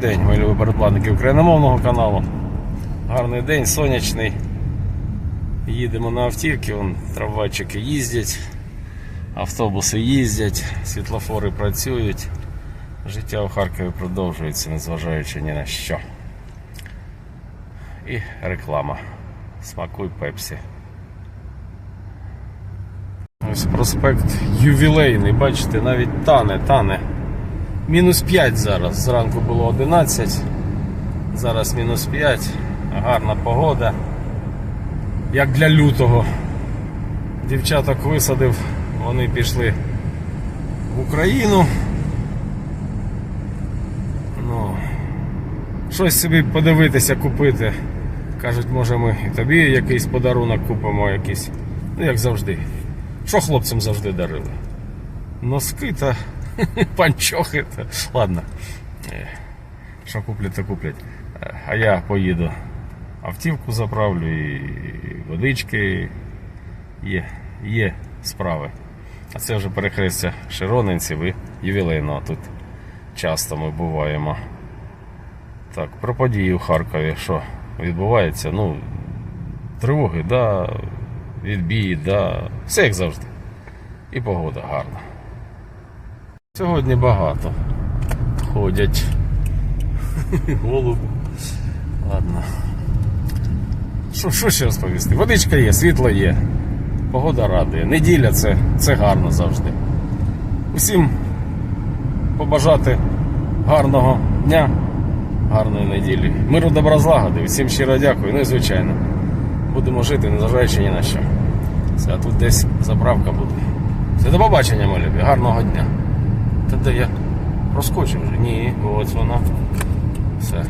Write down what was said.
День, мої любі передплатники україномовного каналу. Гарний день, сонячний. Їдемо на автівки, вон трамвайчики їздять, автобуси їздять, світлофори працюють. Життя у Харкові продовжується, незважаючи ні на що. І реклама. Смакуй пепсі. Ось проспект ювілейний, бачите, навіть тане, тане. Мінус 5 зараз. Зранку було 11, зараз мінус 5. Гарна погода. Як для лютого. Дівчаток висадив, вони пішли в Україну. Ну, щось собі подивитися, купити. Кажуть, може ми і тобі якийсь подарунок купимо, якийсь. Ну, як завжди. Що хлопцям завжди дарили? Носки та панчохи. Та... Ладно. Е, Що куплять, то куплять. Е, А я поїду. Автівку заправлю і водички. Є, є справи. А це вже перехрестя Широнинців і ювілейного. Тут часто ми буваємо. Так, про події у Харкові, що відбувається? Ну, тривоги, да, відбії, да, все як завжди. І погода гарна. Сьогодні багато ходять. Голуб. Ладно. Що, що ще розповісти? Водичка є, світло є, погода радує. Неділя це, це гарно завжди. Усім побажати гарного дня, гарної неділі. Миру добра злагоди. Всім щиро дякую. Ну і звичайно, будемо жити, незважаючи ні на що. Все, а тут десь заправка буде. Все, до побачення, мої любі. Гарного дня. Та я проскочив вже? Ні, ось вона. Все.